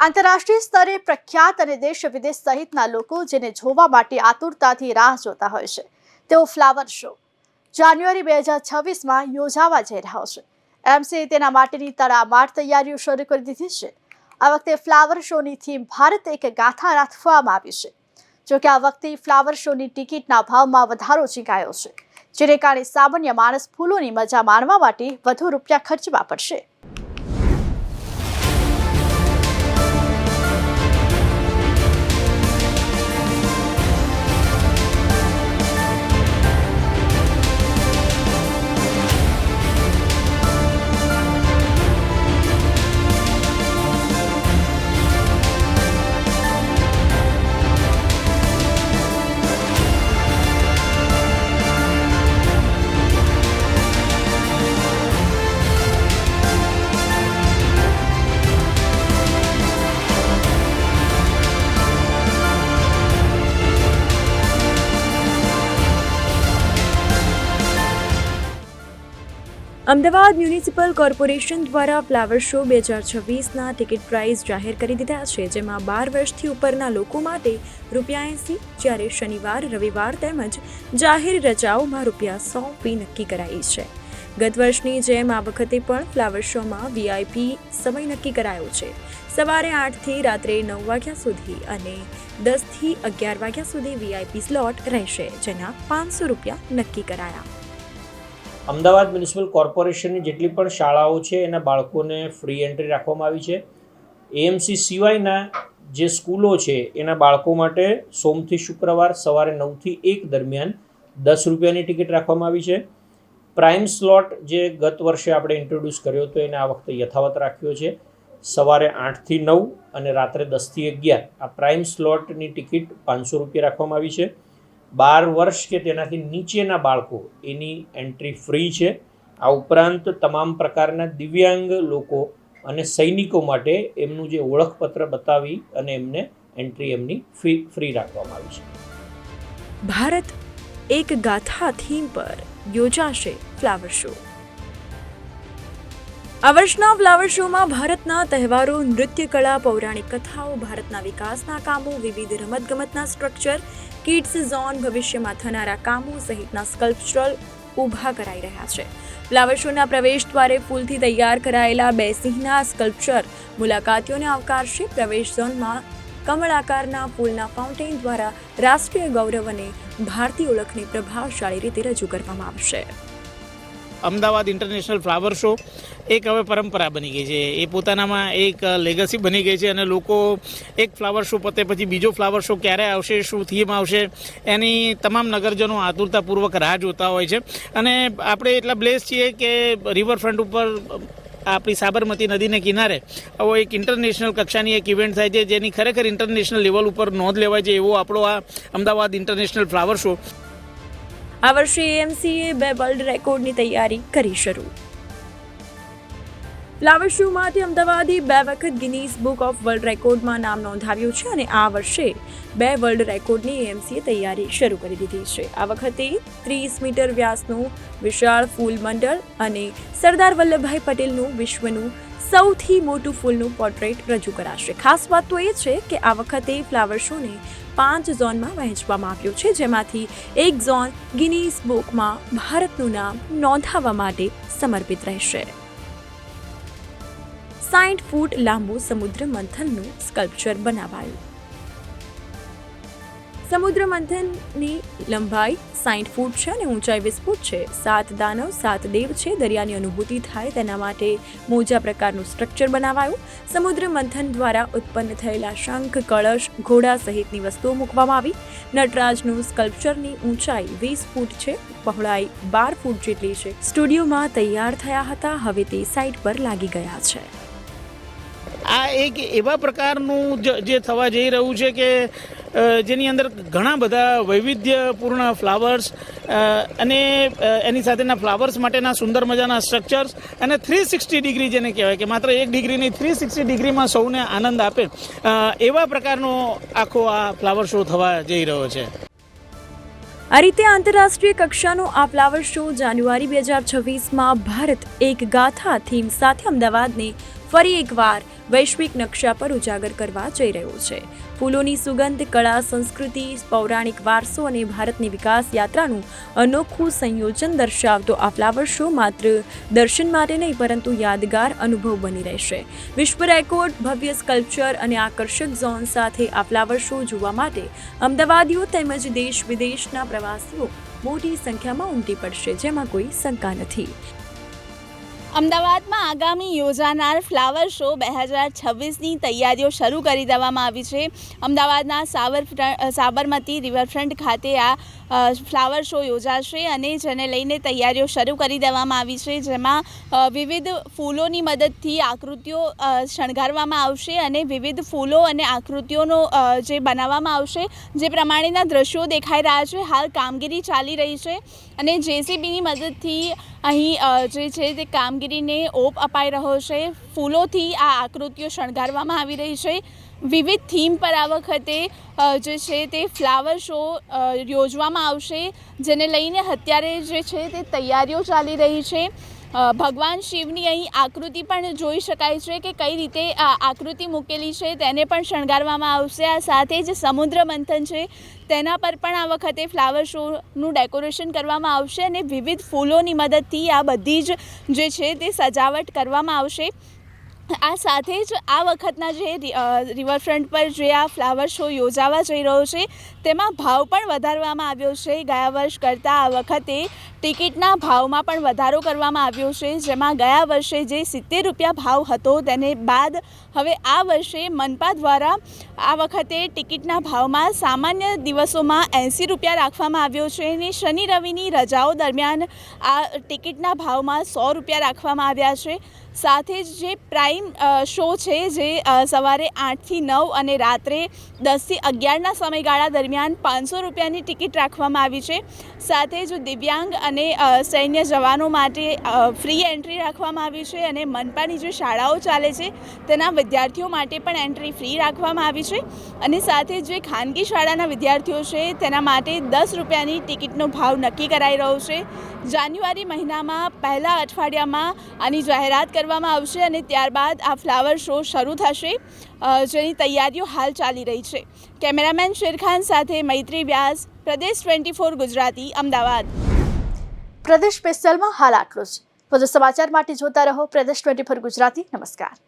આંતરરાષ્ટ્રીય સ્તરે પ્રખ્યાત અને દેશ વિદેશ સહિતના લોકો જેને જોવા માટે આતુરતાથી રાહ જોતા હોય છે. તેઓ ફ્લાવર શો જાન્યુઆરી બે હજાર છવ્વીસમાં યોજાવા જઈ રહ્યો છે. એમસીએ તેના માટેની તડામાર તૈયારીઓ શરૂ કરી દીધી છે. આ વખતે ફ્લાવર શોની થીમ ભારત એક ગાથા રાખવામાં આવી છે. જોકે આ વખતે ફ્લાવર શોની ટિકિટના ભાવમાં વધારો ચીકાયો છે, જેને કારણે સામાન્ય માણસ ફૂલોની મજા માણવા માટે વધુ રૂપિયા ખર્ચવા પડશે. અમદાવાદ મ્યુનિસિપલ કોર્પોરેશન દ્વારા ફ્લાવર શો બે હજાર છવ્વીસના ટિકિટ પ્રાઇસ જાહેર કરી દીધા છે, જેમાં બાર વર્ષથી ઉપરના લોકો માટે રૂપિયા એંસી, જ્યારે શનિવાર, રવિવાર તેમજ જાહેર રજાઓમાં રૂપિયા સો ફી નક્કી કરાઈ છે. ગત વર્ષની જેમ આ વખતે પણ ફ્લાવર શોમાં વીઆઈપી સમય નક્કી કરાયો છે. સવારે આઠથી રાત્રે નવ વાગ્યા સુધી અને દસથી અગિયાર વાગ્યા સુધી વીઆઈપી સ્લોટ રહેશે, જેના પાંચસો રૂપિયા નક્કી કરાયા. અમદાવાદ મ્યુનિસિપલ કોર્પોરેશનની જેટલી પણ શાળાઓ છે, એના બાળકોને ફ્રી એન્ટ્રી રાખવામાં આવી છે. એએમસી સિવાયના જે સ્કૂલો છે, એના બાળકો માટે સોમથી શુક્રવાર સવારે નવથી એક દરમિયાન દસ રૂપિયાની ટિકિટ રાખવામાં આવી છે. પ્રાઇમ સ્લોટ જે ગત વર્ષે આપણે ઇન્ટ્રોડ્યુસ કર્યો હતો, એને આ વખતે યથાવત રાખ્યો છે. સવારે આઠથી નવ અને રાત્રે દસથી અગિયાર. આ પ્રાઇમ સ્લોટની ટિકિટ પાંચસો રૂપિયા રાખવામાં આવી છે. બાર વર્ષ કે તેનાથી નીચેના બાળકો, એની એન્ટ્રી ફ્રી છે. આ ઉપરાંત તમામ પ્રકારના દિવ્યાંગ લોકો અને સૈનિકો માટે એમનું જે ઓળખપત્ર બતાવી અને એમને એન્ટ્રી એમની ફ્રી ફ્રી રાખવામાં આવી છે. ભારત એક ગાથા થીમ પર યોજાશે ફ્લાવર શો આ વર્ષના ફ્લાવર શોમાં ભારતના તહેવારો નૃત્ય કળા પૌરાણિક કથાઓ, ભારતના વિકાસના કામો, વિવિધ રમતગમતના સ્ટ્રક્ચર કિડ્સ ઝોન ભવિષ્યમાં થનારા કામો સહિતના સ્કલ્પચરલ ઊભા કરાઈ રહ્યા છે. ફ્લાવર શોના પ્રવેશ દ્વારે ફૂલથી તૈયાર કરાયેલા બે સિંહના સ્કલ્પચર મુલાકાતીઓને આવકારશે. પ્રવેશ ઝોનમાં કમળ આકારના ફૂલના ફાઉન્ટેન દ્વારા રાષ્ટ્રીય ગૌરવ અને ભારતીય ઓળખને પ્રભાવશાળી રીતે રજૂ કરવામાં આવશે. અમદાવાદ ઇન્ટરનેશનલ ફ્લાવર શો એક હવે પરંપરા બની ગઈ છે. એ પોતાનામાં એક લેગસી બની ગઈ છે અને લોકો એક ફ્લાવર શો પતે પછી બીજો ફ્લાવર શો ક્યારે આવશે, શું થીમ આવશે, એની તમામ નગરજનો આતુરતાપૂર્વક રાહ જોતા હોય છે. અને આપણે એટલા બ્લેસ છીએ કે રિવરફ્રન્ટ ઉપર આપણી સાબરમતી નદીને કિનારે આવો એક ઇન્ટરનેશનલ કક્ષાની એક ઇવેન્ટ થાય છે, જેની ખરેખર ઇન્ટરનેશનલ લેવલ ઉપર નોંધ લેવાય છે એવો આપણો આ અમદાવાદ ઇન્ટરનેશનલ ફ્લાવર શો આ વર્ષે એએમસીએ બે વર્લ્ડ રેકોર્ડની તૈયારી કરી શરૂ. માટે અમદાવાદે બે વખત ગિનીઝ બુક ઓફ વર્લ્ડ રેકોર્ડમાં નામ નોંધાવ્યું છે અને આ વર્ષે બે વર્લ્ડ રેકોર્ડની એએમસીએ તૈયારી શરૂ કરી દીધી છે. આ વખતે ત્રીસ મીટર વ્યાસનું વિશાળ ફૂલ મંડળ અને સરદાર વલ્લભભાઈ પટેલનું વિશ્વનું સૌથી મોટું ફૂલનું પોર્ટ્રેટ રજૂ કરાશે. ખાસ વાત તો એ છે કે આ વખતે ફ્લાવર શોને પાંચ ઝોનમાં વહેંચવામાં આવ્યો છે. જેમાંથી એક ઝોન ગિનીઝ બુકમાં ભારતનું નામ નોંધાવવા માટે સમર્પિત રહેશે. સાઠ ફૂટ લાંબુ સમુદ્ર મંથનનું સ્કલ્પચર બનાવાયું. સમુદ્ર મંથનની લંબાઈ સાઠ ફૂટ છે અને ઊંચાઈ વીસ ફૂટ છે. સાત દાનવ, સાત દેવ છે. દરિયાની અનુભૂતિ થાય તેના માટે મોજા પ્રકારનું સ્ટ્રક્ચર બનાવાયું. સમુદ્ર મંથન દ્વારા ઉત્પન્ન થયેલા શંખ, કળશ, ઘોડા સહિતની વસ્તુઓ મૂકવામાં આવી. નટરાજનું સ્કલ્પચરની ઊંચાઈ વીસ ફૂટ છે. પહોળાઈ બાર ફૂટ જેટલી છે. સ્ટુડિયોમાં તૈયાર થયા હતા. હવે તે સાઇટ પર લાગી ગયા છે. આ એક એવા પ્રકારનું જે થવા જઈ રહ્યું છે કે જેની અંદર ઘણા બધા વૈવિધ્યપૂર્ણ ફ્લાવર્સ અને એની સાથેના ફ્લાવર્સ માટેના સુંદર મજાના સ્ટ્રક્ચર્સ અને થ્રી સિક્સટી ડિગ્રી જેને કહેવાય કે માત્ર એક ડિગ્રીની થ્રી સિક્સટી ડિગ્રીમાં સૌને આનંદ આપે એવા પ્રકારનો આખો આ ફ્લાવર શો થવા જઈ રહ્યો છે. આ રીતે આંતરરાષ્ટ્રીય કક્ષાનો આ ફ્લાવર શો જાન્યુઆરી બે હજાર છવ્વીસમાં ભારત એક ગાથા થીમ સાથે અમદાવાદને ફરી એકવાર વૈશ્વિક નકશા પર ઉજાગર કરવા જઈ રહ્યો છે. ફૂલોની સુગંધ, કળા, સંસ્કૃતિ, પૌરાણિક વારસો અને ભારતની વિકાસ યાત્રાનું અનોખું સંયોજન દર્શાવતો આ ફ્લાવર શો માત્ર દર્શન માટે નહીં, પરંતુ યાદગાર અનુભવ બની રહેશે. વિશ્વ રેકોર્ડ, ભવ્ય સ્કલ્પચર અને આકર્ષક ઝોન સાથે આ ફ્લાવર શો જોવા માટે અમદાવાદીઓ તેમજ દેશ વિદેશના પ્રવાસીઓ મોટી સંખ્યામાં ઉમટી પડશે, જેમાં કોઈ શંકા નથી. અમદાવાદમાં આગામી યોજાનાર ફ્લાવર શો બે હજાર છવ્વીસની તૈયારીઓ શરૂ કરી દેવામાં આવી છે. અમદાવાદના સાબર સાબરમતી રિવરફ્રન્ટ ખાતે આ ફ્લાવર શો યોજાશે અને જેને લઈને તૈયારીઓ શરૂ કરી દેવામાં આવી છે. જેમાં વિવિધ ફૂલોની મદદથી આકૃતિઓ શણગારવામાં આવશે અને વિવિધ ફૂલો અને આકૃતિઓનો જે બનાવવામાં આવશે જે પ્રમાણેના દ્રશ્યો દેખાઈ રહ્યા છે. હાલ કામગીરી ચાલી રહી છે અને જેસીબીની મદદથી અહીં જે છે તે કામગીરીને ઓપ અપાઈ રહ્યો છે. ફૂલોથી આ આકૃતિઓ શણગારવામાં આવી રહી છે. વિવિધ થીમ પર આ વખતે જે છે તે ફ્લાવર શો યોજવામાં આવશે, જેને લઈને અત્યારે જે છે તે તૈયારીઓ ચાલી રહી છે. ભગવાન શિવની અહીં આકૃતિ પણ જોઈ શકાય છે કે કઈ રીતે આકૃતિ મૂકેલી છે, તેને પણ શણગારવામાં આવશે. આ સાથે જ સમુદ્ર મંથન છે, તેના પર પણ આ વખતે ફ્લાવર શોનું ડેકોરેશન કરવામાં આવશે અને વિવિધ ફૂલોની મદદથી આ બધી જ જે છે તે સજાવટ કરવામાં આવશે. આ સાથે જ આ વખતના જે રિવરફ્રન્ટ પર જે આ ફ્લાવર શો યોજાવા જઈ રહ્યો છે, તેમાં ભાવ પણ વધારવામાં આવ્યો છે. ગયા વર્ષ કરતાં આ વખતે ટિકિટના ભાવમાં પણ વધારો કરવામાં આવ્યો છે. જેમાં ગયા વર્ષે જે સિત્તેર રૂપિયા ભાવ હતો, તેને બાદ હવે આ વર્ષે મનપા દ્વારા આ વખતે ટિકિટના ભાવમાં સામાન્ય દિવસોમાં એંસી રૂપિયા રાખવામાં આવ્યો છે અને શનિ રવિની રજાઓ દરમિયાન આ ટિકિટના ભાવમાં સો રૂપિયા રાખવામાં આવ્યા છે. સાથે જ જે પ્રાઇમ શો છે જે સવારે આઠથી નવ અને રાત્રે દસથી અગિયારના સમયગાળા દરમિયાન પાંચસો રૂપિયાની ટિકિટ રાખવામાં આવી છે. સાથે જ દિવ્યાંગ અને સૈન્ય જવાનો માટે ફ્રી એન્ટ્રી રાખવામાં આવી છે અને મનપાની જે શાળાઓ ચાલે છે તેના વિદ્યાર્થીઓ માટે પણ એન્ટ્રી ફ્રી રાખવામાં આવી છે. અને સાથે જ ખાનગી શાળાના વિદ્યાર્થીઓ છે તેના માટે દસ રૂપિયાની ટિકિટનો ભાવ નક્કી કરાઈ રહ્યો છે. જાન્યુઆરી મહિનામાં પહેલા અઠવાડિયામાં આની જાહેરાત કરવામાં આવશે અને ત્યારબાદ આ ફ્લાવર શો શરૂ થશે. જેની તૈયારીઓ હાલ ચાલી રહી છે. કેમેરામેન શેરખાન સાથે મૈત્રી વ્યાસ, પ્રદેશ ટ્વેન્ટી ફોર ગુજરાતી, અમદાવાદ. પ્રદેશ સ્પેશિયલમાં હાલ આટલો જ. વધુ સમાચાર માટે જોતા રહો પ્રદેશ ટ્વેન્ટી ફોર ગુજરાતી. નમસ્કાર.